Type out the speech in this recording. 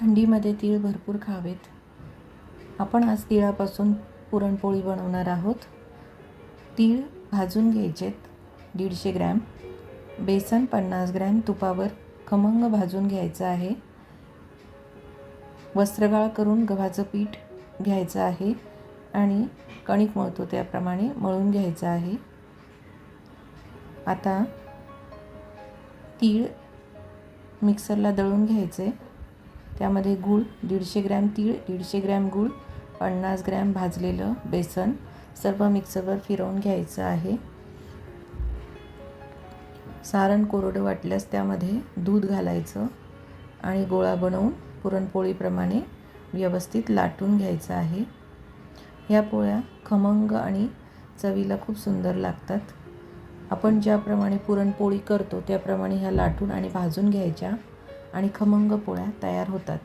थंडीमध्ये तीळ भरपूर खावेत. आपण आज तिळापासून पुरणपोळी बनवणार आहोत. तीळ भाजून घ्यायचेत. दीडशे ग्रॅम. बेसन पन्नास ग्रॅम. तुपावर खमंग भाजून घ्यायचं आहे. वस्त्रगाळ करून गव्हाचं पीठ घ्यायचं आहे आणि कणिक मळतो त्याप्रमाणे मळून घ्यायचं आहे. आता तीळ मिक्सरला दळून घ्यायचे. त्यामध्ये गूळ दीडशे ग्रॅम तीळ दीडशे ग्रॅम गूळ पन्नास ग्रॅम भाजलेलं बेसन. सर्व मिक्सरवर फिरवून घ्यायचं आहे. सारण कोरडं वाटल्यास त्यामध्ये दूध घालायचं आणि गोळा बनवून पुरणपोळीप्रमाणे व्यवस्थित लाटून घ्यायचं आहे. ह्या पोळ्या खमंग आणि चवीला खूप सुंदर लागतात. आपण ज्याप्रमाणे पुरणपोळी करतो त्याप्रमाणे ह्या लाटून आणि भाजून घ्यायच्या. आणि खमंग पोळ्या तयार होतात.